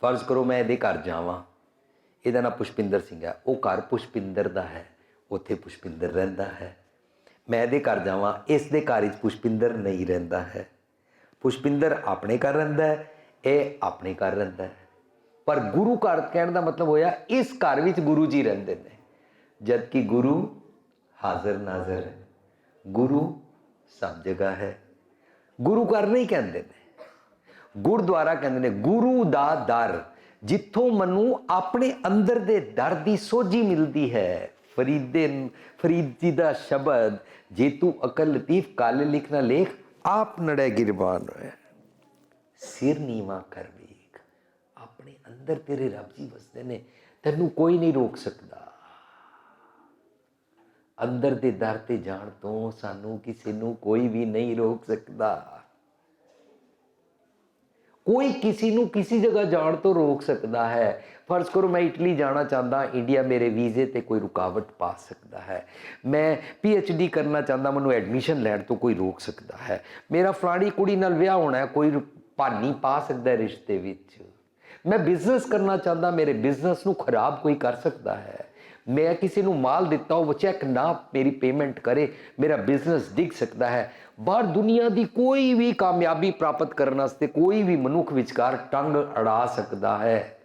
ਫਰਜ਼ ਕਰੋ ਮੈਂ ਇਹਦੇ ਘਰ ਜਾਵਾਂ। ਇਹਦਾ ਨਾਮ ਪੁਸ਼ਪਿੰਦਰ ਸਿੰਘ ਹੈ। ਉਹ ਘਰ ਪੁਸ਼ਪਿੰਦਰ ਦਾ ਹੈ। ਉੱਥੇ ਪੁਸ਼ਪਿੰਦਰ ਰਹਿੰਦਾ ਹੈ। ਮੈਂ ਇਹਦੇ ਘਰ ਜਾਵਾਂ ਇਸ ਦੇ ਘਰ ਵਿੱਚ ਪੁਸ਼ਪਿੰਦਰ ਨਹੀਂ ਰਹਿੰਦਾ ਹੈ। ਪੁਸ਼ਪਿੰਦਰ ਆਪਣੇ ਘਰ ਰਹਿੰਦਾ ਹੈ, ਇਹ ਆਪਣੇ ਘਰ ਰਹਿੰਦਾ ਹੈ। ਪਰ ਗੁਰੂ ਘਰ ਕਹਿਣ ਦਾ ਮਤਲਬ ਹੋਇਆ, ਇਸ ਘਰ ਵਿੱਚ ਗੁਰੂ ਜੀ ਰਹਿੰਦੇ ਨੇ। ਜਦ ਕਿ ਗੁਰੂ ਹਾਜ਼ਰ ਨਾਜ਼ਰ ਹੈ। ਗੁਰੂ ਸਭ ਜਗ੍ਹਾ ਹੈ। ਗੁਰੂ ਘਰ ਨਹੀਂ ਕਹਿੰਦੇ ਨੇ। ਗੁਰਦੁਆਰਾ ਕਹਿੰਦੇ ਨੇ, ਗੁਰੂ ਦਾ ਦਰ, ਜਿੱਥੋਂ ਮਨੂੰ ਆਪਣੇ ਅੰਦਰ ਦੇ ਦਰ ਦੀ ਸੋਝੀ ਮਿਲਦੀ ਹੈ ਫਰੀਦੇ ਫਰੀਦ ਜੀ ਦਾ ਸ਼ਬਦ, ਜੇ ਤੂੰ ਅਕਲ ਲਤੀਫ ਕਾਲੇ ਲਿਖਣਾ ਲੇਖ, ਆਪ ਨੜੇ ਗਿਰਬਾਨ ਹੋਏ ਸਿਰ ਨੀਵਾ ਕਰ ਵੇਖ, ਆਪਣੇ ਅੰਦਰ ਤੇਰੇ ਰੱਬ ਜੀ ਵਸਦੇ ਨੇ, ਤੈਨੂੰ ਕੋਈ ਨਹੀਂ ਰੋਕ ਸਕਦਾ। ਅੰਦਰ ਦੇ ਦਰ ਤੇ ਜਾਣ ਤੋਂ ਸਾਨੂੰ ਕਿਸੇ ਨੂੰ ਕੋਈ ਵੀ ਨਹੀਂ ਰੋਕ ਸਕਦਾ। ਕੋਈ ਕਿਸੇ ਨੂੰ ਕਿਸੇ ਜਗ੍ਹਾ ਜਾਣ ਤੋਂ ਰੋਕ ਸਕਦਾ ਹੈ। ਫਰਜ਼ ਕਰੋ ਮੈਂ ਇਟਲੀ ਜਾਣਾ ਚਾਹੁੰਦਾ, ਇੰਡੀਆ ਮੇਰੇ ਵੀਜ਼ੇ ਤੇ ਕੋਈ ਰੁਕਾਵਟ ਪਾ ਸਕਦਾ ਹੈ। ਮੈਂ ਡੀ ਕਰਨਾ ਚਾਹੁੰਦਾ, ਮੈਨੂੰ ਐਡਮਿਸ਼ਨ ਲੈਣ ਤੋਂ ਕੋਈ ਰੋਕ ਸਕਦਾ ਹੈ। ਮੇਰਾ ਫਲਾਣੀ ਕੁੜੀ ਨਾਲ ਵਿਆਹ ਹੋਣਾ ਹੈ, ਕੋਈ ਭਾਨੀ ਪਾ ਸਕਦਾ ਹੈ ਰਿਸ਼ਤੇ ਵਿੱਚ। ਮੈਂ ਬਿਜ਼ਨਸ ਕਰਨਾ ਚਾਹੁੰਦਾ, ਮੇਰੇ ਬਿਜ਼ਨਸ ਨੂੰ ਖਰਾਬ ਕੋਈ ਕਰ ਸਕਦਾ ਹੈ। ਮੈਂ ਕਿਸੇ ਨੂੰ ਮਾਲ ਦਿੱਤਾ, ਉਹ ਚੈੱਕ ਨਾ ਮੇਰੀ ਪੇਮੈਂਟ ਕਰੇ, ਮੇਰਾ ਬਿਜ਼ਨਸ ਡਿੱਗ ਸਕਦਾ ਹੈ। ਬਾਹਰ ਦੁਨੀਆ ਦੀ ਕੋਈ ਵੀ ਕਾਮਯਾਬੀ ਪ੍ਰਾਪਤ ਕਰਨ ਵਾਸਤੇ ਕੋਈ ਵੀ ਮਨੁੱਖ ਵਿਚਕਾਰ ਟੰਗ ਅੜਾ ਸਕਦਾ ਹੈ।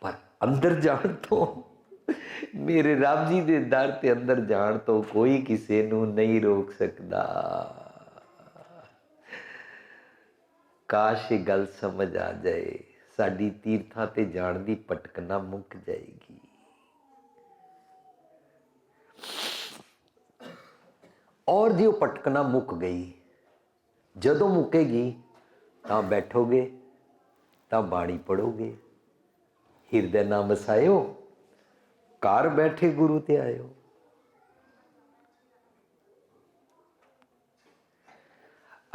ਪਰ ਅੰਦਰ ਜਾਣ ਤੋਂ, ਮੇਰੇ ਰੱਬ ਜੀ ਦੇ ਦਰ ਤੇ ਅੰਦਰ ਜਾਣ ਤੋਂ ਕੋਈ ਕਿਸੇ ਨੂੰ ਨਹੀਂ ਰੋਕ ਸਕਦਾ। ਕਾਸ਼ ਇਹ ਗੱਲ ਸਮਝ ਆ ਜਾਏ, ਸਾਡੀ ਤੀਰਥਾਂ ਤੇ ਜਾਣ ਦੀ ਪਟਕਣਾ ਮੁੱਕ ਜਾਏਗੀ। ਔਰ ਜੇ ਉਹ ਪਟਕਣਾ ਮੁੱਕ ਗਈ। ਜਦੋਂ ਮੁੱਕੇਗੀ, ਤਾਂ ਬੈਠੋਗੇ, ਤਾਂ ਬਾਣੀ ਪੜੋਗੇ। ਹਿਰਦੇ ਨਾਮ ਵਸਾਇਓ ਘਰ ਬੈਠੇ ਗੁਰੂ ਤੇ ਆਇਓ।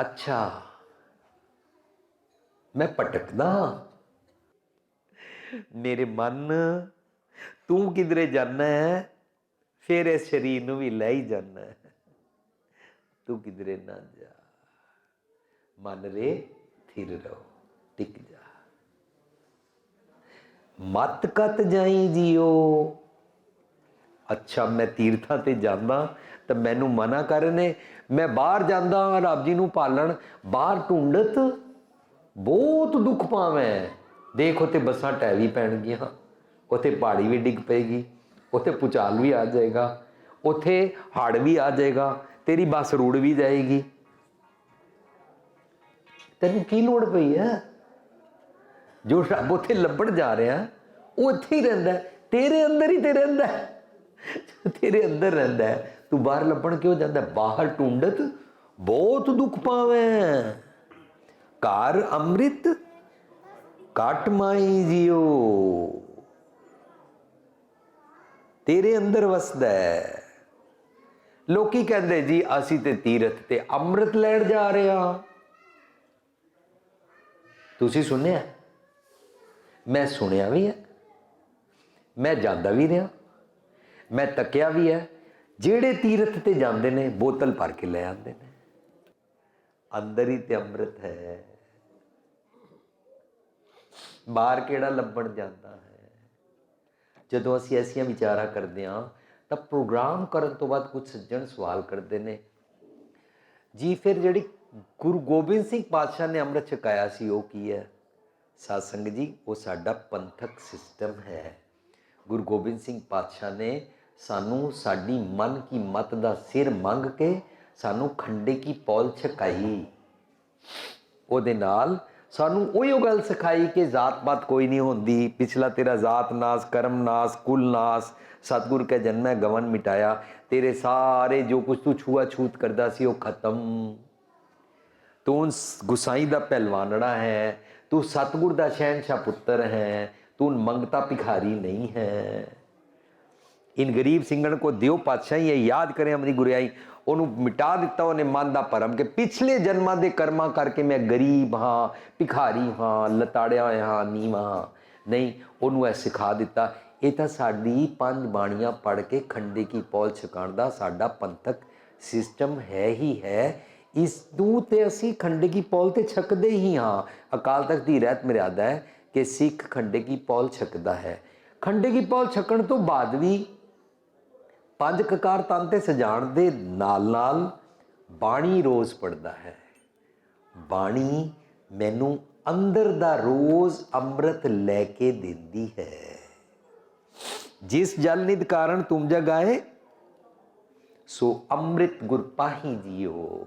ਅੱਛਾ, ਮੈਂ ਭਟਕਦਾ ਹਾਂ। ਮੇਰੇ ਮਨ, ਤੂੰ ਕਿਧਰੇ ਜਾਣਾ ਹੈ? ਫਿਰ ਇਸ ਸਰੀਰ ਨੂੰ ਵੀ ਲੈ ਹੀ ਜਾਣਾ ਹੈ। ਤੂੰ ਕਿਧਰੇ ਨਾ ਜਾ। ਮਨ ਰੇ ਥਿਰ ਰਹੋ, ਟਿਕ ਜਾ। ਮਤ ਕਤ ਜਾਈ ਜਿਓ। ਅੱਛਾ, ਮੈਂ ਤੀਰਥਾਂ ਤੇ ਜਾਂਦਾ ਤਾਂ ਮੈਨੂੰ ਮਨਾ ਕਰਨੇ। ਮੈਂ ਬਾਹਰ ਜਾਂਦਾ ਰੱਬ ਜੀ ਨੂੰ ਪਾਲਣ। ਬਾਹਰ ਢੂੰਡਤ ਬਹੁਤ ਦੁੱਖ ਪਾਵੇਂ। ਦੇਖ ਉਤੇ ਬੱਸਾਂ ਟੈ ਵੀ ਪੈਣਗੀਆਂ। ਉਤੇ ਪਹਾੜੀ ਵੀ ਡਿੱਗ ਪਏਗੀ। ਉਤੇ ਪੁਚਾਲ ਵੀ ਆ ਜਾਏਗਾ। ਉਥੇ ਹੜ ਵੀ ਆ ਜਾਏਗਾ। ਤੇਰੀ ਬੱਸ ਰੁੜ ਵੀ ਜਾਏਗੀ। ਤੈਨੂੰ ਕੀ ਲੋੜ ਪਈ ਹੈ ਜੋ ਰੱਬ ਉੱਥੇ ਲੱਭਣ ਜਾ ਰਿਹਾ, ਉਹ ਇੱਥੇ ਹੀ ਰਹਿੰਦਾ ਤੇਰੇ ਅੰਦਰ ਹੀ ਤੇ ਰਹਿੰਦਾ ਤੇਰੇ ਅੰਦਰ ਰਹਿੰਦਾ ਤੂੰ ਬਾਹਰ ਲੱਭਣ ਕਿਉਂ ਜਾਂਦਾ? ਬਾਹਰ ਟੁੰਡਤ ਬਹੁਤ ਦੁੱਖ ਪਾਵੇਂ। ਘਰ ਅੰਮ੍ਰਿਤ ਕਟ ਮਾਈ ਜਿਓ। ਤੇਰੇ ਅੰਦਰ ਵਸਦਾ ਹੈ ਲੋਕੀ ਕਹਿੰਦੇ ਜੀ, ਅਸੀਂ ਤੇ ਤੀਰਥ ਤੇ ਅੰਮ੍ਰਿਤ ਲੈਣ ਜਾ ਰਹੇ ਹਾਂ। ਤੁਸੀਂ ਸੁਣਿਆ? ਮੈਂ ਸੁਣਿਆ ਵੀ ਹੈ। ਮੈਂ ਜਾਂਦਾ ਵੀ ਰਿਹਾ। ਮੈਂ ਤੱਕਿਆ ਵੀ ਹੈ। ਜਿਹੜੇ ਤੀਰਥ ਤੇ ਜਾਂਦੇ ਨੇ, ਬੋਤਲ ਭਰ ਕੇ ਲੈ ਆਉਂਦੇ ਨੇ। ਅੰਦਰ ਹੀ ਤੇ ਅੰਮ੍ਰਿਤ ਹੈ। ਬਾਹਰ ਕਿਹੜਾ ਲੱਭਣ ਜਾਂਦਾ ਹੈ? ਜਦੋਂ ਅਸੀਂ ਐਸੀਆਂ ਵਿਚਾਰਾਂ ਕਰਦੇ ਹਾਂ ਤਾਂ ਪ੍ਰੋਗਰਾਮ ਕਰਨ ਤੋਂ ਬਾਅਦ ਕੁਝ ਸੱਜਣ ਸਵਾਲ ਕਰਦੇ ਨੇ। ਜੀ, ਫਿਰ ਜਿਹੜੀ ਗੁਰੂ ਗੋਬਿੰਦ ਸਿੰਘ ਪਾਤਸ਼ਾਹ ਨੇ ਅੰਮ੍ਰਿਤ ਛਕਾਇਆ ਸੀ, ਉਹ ਕੀ ਹੈ? ਸਾਧ ਸੰਗਤ ਜੀ, ਉਹ ਸਾਡਾ ਪੰਥਕ ਸਿਸਟਮ ਹੈ। ਗੁਰੂ ਗੋਬਿੰਦ ਸਿੰਘ ਪਾਤਸ਼ਾਹ ਨੇ ਸਾਨੂੰ ਸਾਡੀ ਮਨ ਕੀ ਮਤ ਦਾ ਸਿਰ ਮੰਗ ਕੇ ਸਾਨੂੰ ਖੰਡੇ ਕੀ ਪੌਲ ਛਕਾਈ। ਉਹਦੇ ਨਾਲ ਸਾਨੂੰ ਉਹੀ ਉਹ ਗੱਲ ਸਿਖਾਈ ਕਿ ਜ਼ਾਤ-ਪਾਤ ਕੋਈ ਨਹੀਂ ਹੁੰਦੀ। ਪਿਛਲਾ ਤੇਰਾ ਜ਼ਾਤ ਨਾਸ ਕਰਮ ਨਾਸ ਕੁਲ ਨਾਸ ਸਤਿਗੁਰ ਕੇ ਜਨਮੈ ਗਵਨ ਮਿਟਾਇਆ, ਤੇਰੇ ਸਾਰੇ ਜੋ ਕੁਝ ਤੂੰ ਛੂਆ ਛੂਤ ਕਰਦਾ ਸੀ ਉਹ ਖਤਮ। ਤੂੰ ਗੁਸਾਈ ਦਾ ਪਹਿਲਵਾਨੜਾ ਹੈ, ਤੂੰ ਸਤਿਗੁਰ ਦਾ ਸ਼ਹਿਨशाह ਪੁੱਤਰ ਹੈ, ਤੂੰ ਮੰਗਤਾ ਭਿਖਾਰੀ ਨਹੀਂ ਹੈ। ਇਨ ਗਰੀਬ ਸਿੰਘਣ ਕੋ ਦਿਓ ਪਾਤਸ਼ਾਹੀ, ਇਹ ਯਾਦ ਕਰੇ ਅਮਰੀ ਗੁਰਿਆਈ, ਉਹਨੂੰ ਮਿਟਾ ਦਿੱਤਾ ਉਹਨੇ ਮਨ ਦਾ ਭਰਮ ਕਿ ਪਿਛਲੇ ਜਨਮਾਂ ਦੇ ਕਰਮਾਂ ਕਰਕੇ ਮੈਂ ਗਰੀਬ ਹਾਂ, ਭਿਖਾਰੀ ਹਾਂ, ਲਤਾੜਿਆ ਹਾਂ, ਨੀਵਾਂ ਹਾਂ। ਨਹੀਂ, ਉਹਨੂੰ ਇਹ ਸਿਖਾ ਦਿੱਤਾ। ਇਹ ਤਾਂ ਸਾਡੀ ਪੰਜ ਬਾਣੀਆਂ ਪੜ੍ਹ ਕੇ ਖੰਡੇ ਕੀ ਪੌਲ ਛਕਾਣ ਦਾ ਸਾਡਾ ਪੰਥਕ ਸਿਸਟਮ ਹੈ ਹੀ ਹੈ। ਇਸ ਨੂੰ ਤੇ ਅਸੀਂ ਖੰਡੇ ਕੀ ਪੌਲ ਤੇ ਛਕਦੇ ਹੀ ਹਾਂ। ਅਕਾਲ ਤਖਤ ਦੀ ਰਹਿਤ ਮਰਿਆਦਾ ਹੈ ਕਿ ਸਿੱਖ ਖੰਡੇ ਕੀ ਪੌਲ ਛਕਦਾ ਹੈ। ਖੰਡੇ ਕੀ ਪੌਲ ਛਕਣ ਤੋਂ ਬਾਅਦ ਵੀ ਪੰਜ ਕਕਾਰ ਤਨ ਤੇ ਸਜਾਣ ਦੇ ਨਾਲ ਨਾਲ ਬਾਣੀ ਰੋਜ਼ ਪੜਦਾ ਹੈ। ਬਾਣੀ ਮੈਨੂੰ ਅੰਦਰ ਦਾ ਰੋਜ਼ ਅੰਮ੍ਰਿਤ ਲੈ ਕੇ ਦਿੰਦੀ ਹੈ। ਜਿਸ ਜਲ ਨਿਧ ਕਾਰਨ ਤੁਮ ਜਗਾਏ ਸੋ ਅੰਮ੍ਰਿਤ ਗੁਰ ਪਾਹੀ ਜੀਓ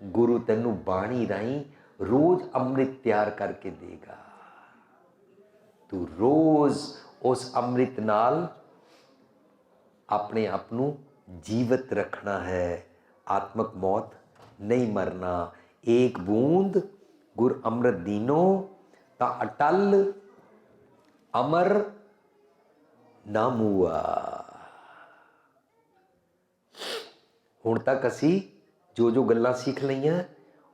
ਗੁਰੂ ਤੈਨੂੰ ਬਾਣੀ ਰਾਹੀਂ ਰੋਜ਼ ਅੰਮ੍ਰਿਤ ਤਿਆਰ ਕਰਕੇ ਦੇਗਾ ਤੂੰ ਰੋਜ਼ ਉਸ ਅੰਮ੍ਰਿਤ ਨਾਲ ਆਪਣੇ ਆਪ ਨੂੰ ਜੀਵਤ ਰੱਖਣਾ ਹੈ ਆਤਮਕ ਮੌਤ ਨਹੀਂ ਮਰਨਾ ਏਕ ਬੂੰਦ ਗੁਰ ਅੰਮ੍ਰਿਤ ਦੀਨੋ ਤਾਂ ਅਟਲ ਅਮਰ ਨਾ ਮੂਆ ਹੁਣ ਤੱਕ ਅਸੀਂ ਜੋ ਜੋ ਗੱਲਾਂ ਸਿੱਖ ਲਈਆਂ,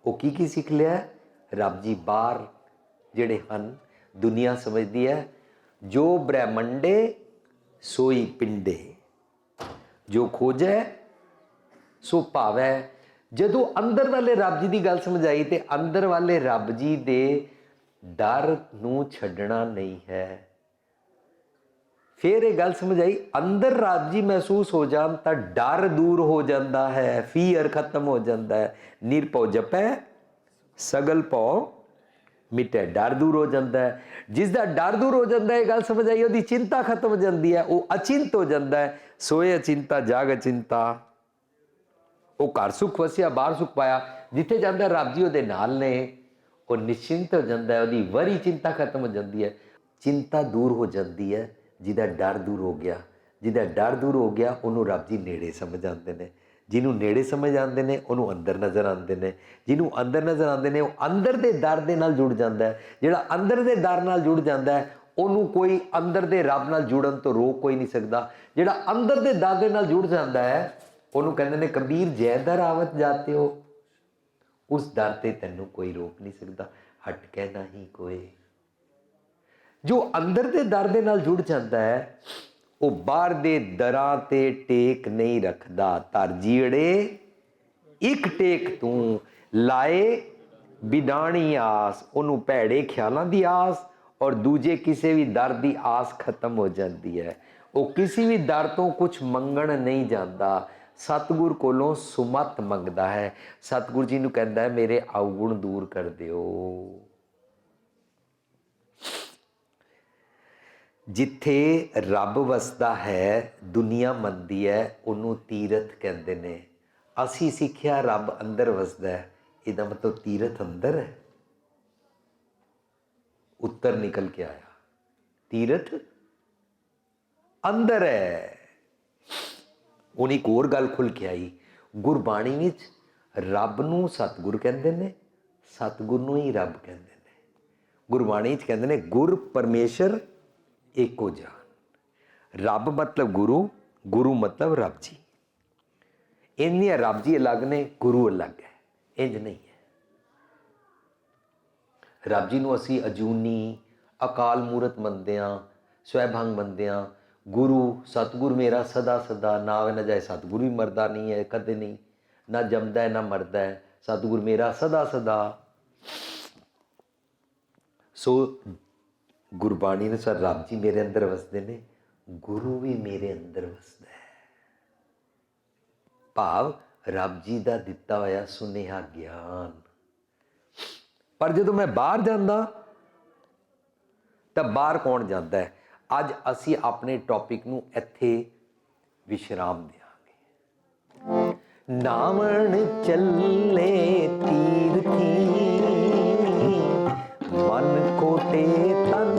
ਉਹ ਕੀ ਕੀ ਸਿੱਖ ਲਿਆ? ਰੱਬ ਜੀ ਬਾਹਰ ਜਿਹੜੇ ਹਨ, ਦੁਨੀਆ ਸਮਝਦੀ ਹੈ, ਜੋ ਬ੍ਰਹਮੰਡੇ, ਸੋਈ ਪਿੰਡੇ। ਜੋ ਖੋਜੈ ਸੋ ਭਾਵੈ ਜਦੋਂ ਅੰਦਰ ਵਾਲੇ ਰੱਬ ਜੀ ਦੀ ਗੱਲ ਸਮਝਾਈ ਤੇ ਅੰਦਰ ਵਾਲੇ ਰੱਬ ਜੀ ਦੇ ਡਰ ਨੂੰ ਛੱਡਣਾ ਨਹੀਂ ਹੈ। ਫਿਰ ਇਹ ਗੱਲ ਸਮਝ ਆਈ, ਅੰਦਰ ਰਾਜੀ ਮਹਿਸੂਸ ਹੋ ਜਾਣ ਤਾਂ ਡਰ ਦੂਰ ਹੋ ਜਾਂਦਾ ਹੈ ਫੀਅਰ ਖਤਮ ਹੋ ਜਾਂਦਾ ਹੈ। ਨਿਰਭਉ ਜਪੈ, ਸਗਲ ਭਉ ਮਿਟੇ, ਡਰ ਦੂਰ ਹੋ ਜਾਂਦਾ ਹੈ। ਜਿਸ ਦਾ ਡਰ ਦੂਰ ਹੋ ਜਾਂਦਾ ਹੈ, ਇਹ ਗੱਲ ਸਮਝ ਆਈ, ਉਹਦੀ ਚਿੰਤਾ ਖਤਮ ਹੋ ਜਾਂਦੀ ਹੈ, ਉਹ ਅਚਿੰਤ ਹੋ ਜਾਂਦਾ ਹੈ। ਸੋਏ ਅਚਿੰਤਾ, ਜਾਗ ਅਚਿੰਤਾ। ਉਹ ਘਰ ਸੁਖ ਵਸਿਆ, ਬਾਹਰ ਸੁਖ ਪਾਇਆ, ਜਿੱਥੇ ਜਾਂਦਾ ਰੱਬ ਜੀ ਉਹਦੇ ਨਾਲ ਨੇ, ਉਹ ਨਿਸ਼ਚਿੰਤ ਹੋ ਜਾਂਦਾ ਹੈ, ਉਹਦੀ ਵਰੀ ਚਿੰਤਾ ਖਤਮ ਹੋ ਜਾਂਦੀ ਹੈ। ਚਿੰਤਾ ਦੂਰ ਹੋ ਜਾਂਦੀ ਹੈ। ਜਿਹਦਾ ਡਰ ਦੂਰ ਹੋ ਗਿਆ, ਜਿਹਦਾ ਡਰ ਦੂਰ ਹੋ ਗਿਆ, ਉਹਨੂੰ ਰੱਬ ਜੀ ਨੇੜੇ ਸਮਝ ਆਉਂਦੇ ਨੇ। ਜਿਹਨੂੰ ਨੇੜੇ ਸਮਝ ਆਉਂਦੇ ਨੇ, ਉਹਨੂੰ ਅੰਦਰ ਨਜ਼ਰ ਆਉਂਦੇ ਨੇ। ਜਿਹਨੂੰ ਅੰਦਰ ਨਜ਼ਰ ਆਉਂਦੇ ਨੇ, ਉਹ ਅੰਦਰ ਦੇ ਦਰ ਦੇ ਨਾਲ ਜੁੜ ਜਾਂਦਾ ਹੈ। ਜਿਹੜਾ ਅੰਦਰ ਦੇ ਦਰ ਨਾਲ ਜੁੜ ਜਾਂਦਾ ਹੈ, ਉਹਨੂੰ ਕੋਈ ਅੰਦਰ ਦੇ ਰੱਬ ਨਾਲ ਜੁੜਨ ਤੋਂ ਰੋਕ ਕੋਈ ਨਹੀਂ ਸਕਦਾ। ਜਿਹੜਾ ਅੰਦਰ ਦੇ ਦਰ ਦੇ ਨਾਲ ਜੁੜ ਜਾਂਦਾ ਹੈ, ਉਹਨੂੰ ਕਹਿੰਦੇ ਨੇ ਕਬੀਰ ਜੈ ਦਰ ਆਵਤ ਜਾਤੇ ਹੋ ਉਸ ਦਰ ਤੇ ਤੈਨੂੰ ਕੋਈ ਰੋਕ ਨਹੀਂ ਸਕਦਾ। ਹਟ ਕੇ ਨਹੀਂ ਕੋਈ। ਜੋ ਅੰਦਰ ਦੇ ਦਰ ਦੇ ਨਾਲ ਜੁੜ ਜਾਂਦਾ ਹੈ, ਉਹ ਬਾਹਰ ਦੇ ਦਰਾਂ ਤੇ ਟੇਕ ਨਹੀਂ ਰੱਖਦਾ। ਧਰ ਜੀੜੇ, ਇੱਕ ਟੇਕ ਤੂੰ ਲਾਏ ਵਿਦਾਣੀ ਆਸ, ਉਹਨੂੰ ਭੈੜੇ ਖਿਆਲਾਂ ਦੀ ਆਸ, ਔਰ ਦੂਜੇ ਕਿਸੇ ਵੀ ਦਰ ਦੀ ਆਸ ਖਤਮ ਹੋ ਜਾਂਦੀ ਹੈ। ਉਹ ਕਿਸੇ ਵੀ ਦਰ ਤੋਂ ਕੁਝ ਮੰਗਣ ਨਹੀਂ ਜਾਂਦਾ। ਸਤਿਗੁਰ ਕੋਲੋਂ ਸੁਮਤ ਮੰਗਦਾ ਹੈ। ਸਤਿਗੁਰ ਜੀ ਨੂੰ ਕਹਿੰਦਾ ਹੈ, ਮੇਰੇ ਔਗੁਣ ਦੂਰ ਕਰ ਦਿਓ। ਜਿੱਥੇ ਰੱਬ ਵਸਦਾ ਹੈ, ਦੁਨੀਆ ਮੰਨਦੀ ਹੈ, ਉਹਨੂੰ ਤੀਰਥ ਕਹਿੰਦੇ ਨੇ। ਅਸੀਂ ਸਿੱਖਿਆ ਰੱਬ ਅੰਦਰ ਵਸਦਾ ਹੈ, ਇਹਦਾ ਮਤਲਬ ਤੀਰਥ ਅੰਦਰ ਹੈ। ਉੱਤਰ ਨਿਕਲ ਕੇ ਆਇਆ। ਤੀਰਥ ਅੰਦਰ ਹੈ। ਉਹਨੇ ਇੱਕ ਹੋਰ ਗੱਲ ਖੁੱਲ ਕੇ ਆਈ। ਗੁਰਬਾਣੀ ਵਿੱਚ ਰੱਬ ਨੂੰ ਸਤਿਗੁਰ ਕਹਿੰਦੇ ਨੇ, ਸਤਿਗੁਰ ਨੂੰ ਹੀ ਰੱਬ ਕਹਿੰਦੇ ਨੇ। ਗੁਰਬਾਣੀ 'ਚ ਕਹਿੰਦੇ ਨੇ, ਗੁਰ ਪਰਮੇਸ਼ਰ ਏਕੋ ਜਾਨ। ਰੱਬ ਮਤਲਬ ਗੁਰੂ ਗੁਰੂ ਮਤਲਬ ਰੱਬ ਜੀ। ਇੰਨੀਆਂ ਰੱਬ ਜੀ ਅਲੱਗ ਨੇ, ਗੁਰੂ ਅਲੱਗ ਹੈ। ਇੰਜ ਨਹੀਂ ਹੈ। ਰੱਬ ਜੀ ਨੂੰ ਅਸੀਂ ਅਜੂਨੀ, ਅਕਾਲ ਮੂਰਤ ਮੰਨਦੇ ਹਾਂ ਸਵੈਭੰਗ ਮੰਨਦੇ ਹਾਂ। ਗੁਰੂ, ਸਤਿਗੁਰ ਮੇਰਾ ਸਦਾ ਸਦਾ ਨਾਵੇ ਨਾ ਜਾਏ ਸਤਿਗੁਰ ਵੀ ਮਰਦਾ ਨਹੀਂ ਹੈ, ਕਦੇ ਨਹੀਂ। ਨਾ ਜੰਮਦਾ ਹੈ, ਨਾ ਮਰਦਾ ਹੈ। ਸਤਿਗੁਰ ਮੇਰਾ ਸਦਾ ਸਦਾ। ਸੋ ਗੁਰਬਾਣੀ ਅਨੁਸਾਰ ਰੱਬ ਜੀ ਮੇਰੇ ਅੰਦਰ ਵਸਦੇ ਨੇ, ਗੁਰੂ ਵੀ ਮੇਰੇ ਅੰਦਰ ਵਸਦਾ ਹੈ। ਭਾਵ ਰੱਬ ਜੀ ਦਾ ਦਿੱਤਾ ਹੋਇਆ ਸੁਨੇਹਾ ਗਿਆਨ। ਪਰ ਜਦੋਂ ਮੈਂ ਬਾਹਰ ਜਾਂਦਾ, ਤਾਂ ਬਾਹਰ ਕੌਣ ਜਾਂਦਾ ਹੈ? ਅੱਜ ਅਸੀਂ ਆਪਣੇ ਟੌਪਿਕ ਨੂੰ ਇੱਥੇ ਵਿਸ਼ਰਾਮ ਦਿਆਂਗੇ। ਨਾਵਣ ਚੱਲੇ ਤੀਰਥੀ ਮਨ ਕੋਟੇ ਤਨ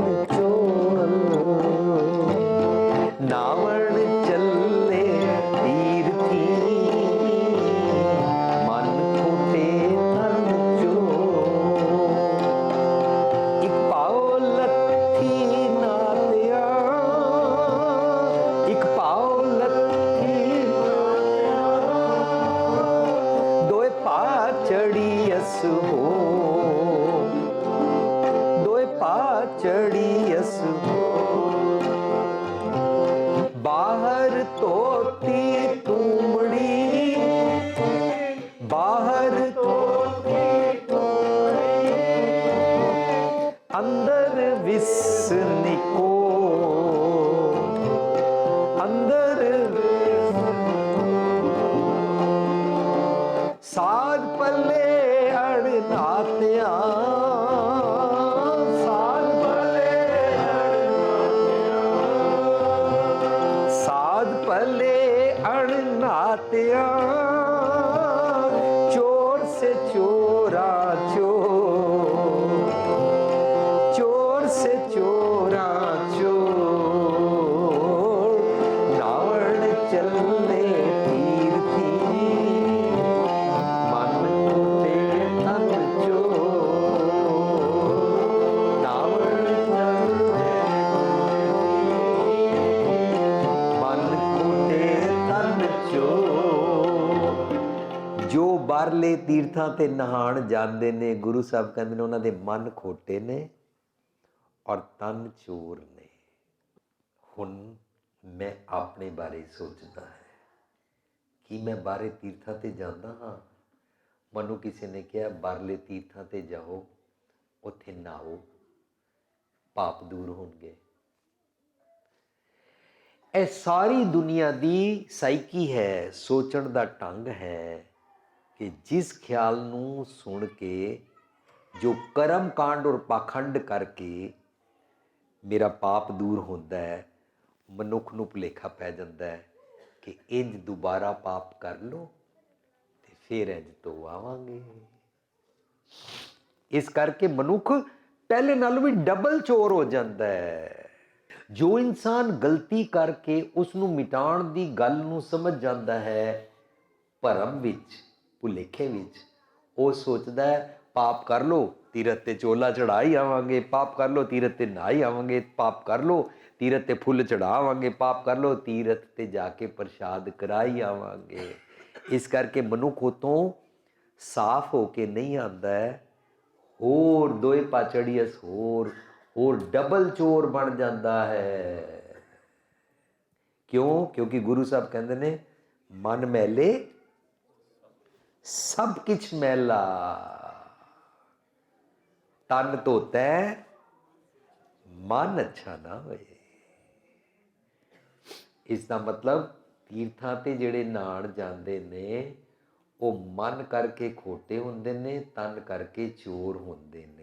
ਸਾਧ ਪੱਲੇ ਅੜਨਾਤਿਆਂ ਸਾਧ ਤੀਰਥਾਂ ਤੇ ਨਹਾਣ ਜਾਂਦੇ ਨੇ, ਗੁਰੂ ਸਾਹਿਬ ਕਹਿੰਦੇ ਨੇ ਉਹਨਾਂ ਦੇ ਮਨ ਖੋਟੇ ਨੇ ਔਰ ਤਨ ਚੋਰ ਨੇ। ਹੁਣ ਮੈਂ ਆਪਣੇ ਬਾਰੇ ਸੋਚਦਾ ਹੈ ਕਿ ਮੈਂ ਬਾਹਰੇ ਤੀਰਥਾਂ ਤੇ ਜਾਂਦਾ ਹਾਂ। ਮੈਨੂੰ ਕਿਸੇ ਨੇ ਕਿਹਾ, ਬਾਹਰਲੇ ਤੀਰਥਾਂ ਤੇ ਜਾਓ, ਉੱਥੇ ਨਹਾਓ, ਪਾਪ ਦੂਰ ਹੋਣਗੇ। ਇਹ ਸਾਰੀ ਦੁਨੀਆ ਦੀ ਸਾਈਕੀ ਹੈ, ਸੋਚਣ ਦਾ ਢੰਗ ਹੈ। ਕਿ ਜਿਸ ਖਿਆਲ ਨੂੰ ਸੁਣ ਕੇ ਜੋ ਕਰਮ ਕਾਂਡ ਔਰ ਪਾਖੰਡ ਕਰਕੇ ਮੇਰਾ ਪਾਪ ਦੂਰ ਹੁੰਦਾ ਹੈ, ਮਨੁੱਖ ਨੂੰ ਭੁਲੇਖਾ ਪੈ ਜਾਂਦਾ ਹੈ ਕਿ ਇੰਜ ਦੁਬਾਰਾ ਪਾਪ ਕਰ ਲੋ ਤੇ ਫਿਰ ਇੰਜ ਤੋਂ ਆਵਾਂਗੇ। ਇਸ ਕਰਕੇ ਮਨੁੱਖ ਪਹਿਲੇ ਨਾਲੋਂ ਵੀ ਡਬਲ ਚੋਰ ਹੋ ਜਾਂਦਾ ਹੈ। ਜੋ ਇਨਸਾਨ ਗਲਤੀ ਕਰਕੇ ਉਸ ਨੂੰ ਮਿਟਾਉਣ ਦੀ ਗੱਲ ਨੂੰ ਸਮਝ ਜਾਂਦਾ ਹੈ, ਭਰਮ ਵਿੱਚ ਭੁਲੇਖੇ ਵਿੱਚ ਉਹ ਸੋਚਦਾ ਹੈ, ਪਾਪ ਕਰ ਲੋ ਤੀਰਤ ਤੇ ਚੋਲਾ ਚੜਾਈ ਆਵਾਂਗੇ, ਪਾਪ ਕਰ ਲੋ ਤੀਰਤ ਤੇ ਨਹਾਈ ਆਵਾਂਗੇ, ਪਾਪ ਕਰ ਲੋ ਤੀਰਤ ਤੇ ਫੁੱਲ ਚੜਾਵਾਂਗੇ ਪਾਪ ਕਰ ਲੋ ਤੀਰਤ ਤੇ ਜਾ ਕੇ ਪ੍ਰਸ਼ਾਦ ਕਰਾਈ ਆਵਾਂਗੇ। ਇਸ ਕਰਕੇ ਮਨੁੱਖ ਉਤੋਂ ਸਾਫ਼ ਹੋ ਕੇ ਨਹੀਂ ਆਂਦਾ ਹੈ। ਹੋਰ ਦੋਏ ਪਾਚੜੀਅਸ ਹੋਰ ਹੋਰ ਡਬਲ ਚੋਰ ਬਣ ਜਾਂਦਾ ਹੈ। ਕਿਉਂ? ਕਿਉਂਕਿ ਗੁਰੂ ਸਾਹਿਬ ਕਹਿੰਦੇ ਨੇ, ਮਨ ਮੈਲੇ ਸਭ ਕੁਛ ਮੈਲਾ। ਤਨ ਧੋਤਾ, ਮਨ ਅੱਛਾ ਨਾ ਹੋਏ। ਇਸ ਦਾ ਮਤਲਬ ਤੀਰਥਾਂ ਤੇ ਜਿਹੜੇ ਨਾਣ ਜਾਂਦੇ ਨੇ, ਉਹ ਮਨ ਕਰਕੇ ਖੋਟੇ ਹੁੰਦੇ ਨੇ, ਤਨ ਕਰਕੇ ਚੋਰ ਹੁੰਦੇ ਨੇ।